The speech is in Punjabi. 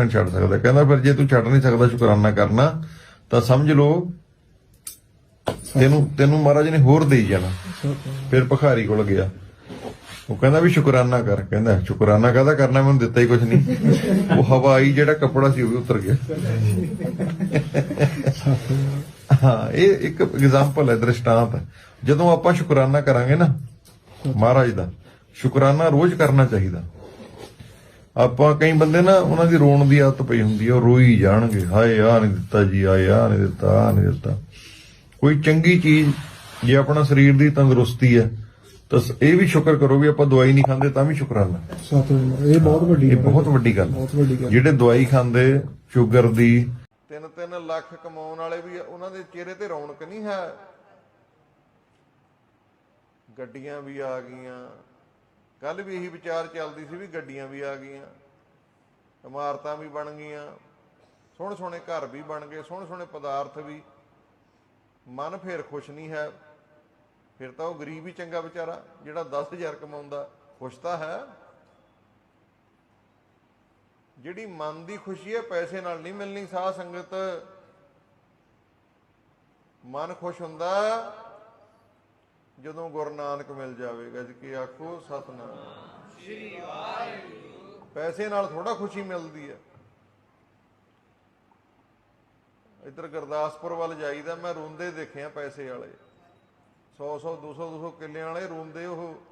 ਨਹੀਂ ਛੱਡ ਸਕਦਾ। ਕਹਿੰਦਾ ਫਿਰ ਜੇ ਤੂੰ ਛੱਡ ਨਹੀਂ ਸਕਦਾ ਸ਼ੁਕਰਾਨਾ ਕਰਨਾ, ਤਾਂ ਸਮਝ ਲਓ, ਤੈਨੂੰ ਤੈਨੂੰ ਮਹਾਰਾਜ ਨੇ ਹੋਰ ਦੇਈ ਜਾਣਾ। ਫਿਰ ਭਖਾਰੀ ਕੋਲ ਗਿਆ। ਉਹ ਕਹਿੰਦਾ ਵੀ ਸ਼ੁਕਰਾਨਾ ਕਰ। ਕਹਿੰਦਾ, ਸ਼ੁਕਰਾਨਾ ਕਾਹਦਾ ਕਰਨਾ? ਮੈਨੂੰ ਦਿੱਤਾ ਹੀ ਕੁਝ ਨਹੀਂ। ਉਹ ਹਵਾਈ ਜਿਹੜਾ ਕੱਪੜਾ ਸੀ ਉਹ ਵੀ ਉਤਰ ਗਿਆ। ਹਾਂ, ਇਹ ਇੱਕ ਐਗਜ਼ਾਮਪਲ ਹੈ, ਦ੍ਰਿਸ਼ਟਾਂਤ ਹੈ। ਜਦੋਂ ਆਪਾਂ ਸ਼ੁਕਰਾਨਾ ਕਰਾਂਗੇ ਨਾ ਮਹਾਰਾਜ ਦਾ, ਸ਼ੁਕਰਾਨਾ ਰੋਜ਼ ਕਰਨਾ ਚਾਹੀਦਾ। ਆਪਾਂ ਕਈ ਬੰਦੇ ਨਾ ਉਹਨਾਂ ਦੀ ਰੋਣ ਦੀ ਆਦਤ ਪਈ ਹੁੰਦੀ ਹੈ ਉਹ ਰੋਈ ਜਾਣਗੇ ਹਾਏ ਆ ਨਹੀਂ ਦਿੱਤਾ ਜੀ ਆਏ ਆ ਨਹੀਂ ਦਿੱਤਾ ਆ ਨਹੀਂ ਦਿੱਤਾ। ਕੋਈ ਚੰਗੀ ਚੀਜ਼ ਜੇ ਆਪਣਾ ਸਰੀਰ ਦੀ ਤੰਦਰੁਸਤੀ ਹੈ ਤਾਂ ਇਹ ਵੀ ਸ਼ੁਕਰ ਕਰੋ ਵੀ ਆਪਾਂ ਦਵਾਈ ਨਹੀਂ ਖਾਂਦੇ ਤਾਂ ਵੀ ਸ਼ੁਕਰਾਨਾ ਸਤਿਗੁਰੂ ਇਹ ਬਹੁਤ ਵੱਡੀ ਇਹ ਗੱਲ ਹੈ। ਬਹੁਤ ਵੱਡੀ ਗੱਲ ਹੈ। ਬਹੁਤ ਵੱਡੀ ਗੱਲ ਜਿਹੜੇ ਦਵਾਈ ਖਾਂਦੇ ਸ਼ੂਗਰ ਦੀ 3-3 ਲੱਖ ਕਮਾਉਣ ਵਾਲੇ ਵੀ ਉਹਨਾਂ ਦੇ ਚਿਹਰੇ ਤੇ ਰੌਣਕ ਨਹੀਂ ਹੈ। ਗੱਡੀਆਂ ਵੀ ਆ ਗਈਆਂ ਕੱਲ ਵੀ ਇਹੀ ਵਿਚਾਰ ਚੱਲਦੀ ਸੀ ਵੀ ਗੱਡੀਆਂ ਵੀ ਆ ਗਈਆਂ, ਇਮਾਰਤਾਂ ਵੀ ਬਣ ਗਈਆਂ ਸੋਹਣੇ ਸੋਹਣੇ ਘਰ ਵੀ ਬਣ ਗਏ ਸੋਹਣੇ ਸੋਹਣੇ ਪਦਾਰਥ ਵੀ। ਮਨ ਫੇਰ ਖੁਸ਼ ਨਹੀਂ ਹੈ। ਫਿਰ ਤਾਂ ਉਹ ਗਰੀਬ ਹੀ ਚੰਗਾ ਵਿਚਾਰਾ, ਜਿਹੜਾ 10000 ਕਮਾਉਂਦਾ, ਖੁਸ਼ ਤਾਂ ਹੈ। ਜਿਹੜੀ ਮਨ ਦੀ ਖੁਸ਼ੀ ਹੈ, ਪੈਸੇ ਨਾਲ ਨਹੀਂ ਮਿਲਣੀ, ਸਾਧ ਸੰਗਤ। ਮਨ ਖੁਸ਼ ਹੁੰਦਾ ਜਦੋਂ ਗੁਰੂ ਨਾਨਕ ਮਿਲ ਜਾਵੇਗਾ ਜੀ, ਕੀ ਆਖੋ? ਸਤਨਾਮ। ਸ਼੍ਰੀ ਵਾਹਿਗੁਰੂ ਪੈਸੇ ਨਾਲ ਥੋੜਾ ਖੁਸ਼ੀ ਮਿਲਦੀ ਹੈ। ਇੱਧਰ ਗੁਰਦਾਸਪੁਰ ਵੱਲ ਜਾਈਦਾ, ਮੈਂ ਰੋਂਦੇ ਦੇਖਿਆ ਪੈਸੇ ਵਾਲੇ। 100 100 200 200 ਕਿੱਲਿਆਂ ਵਾਲੇ ਰੋਂਦੇ ਉਹ।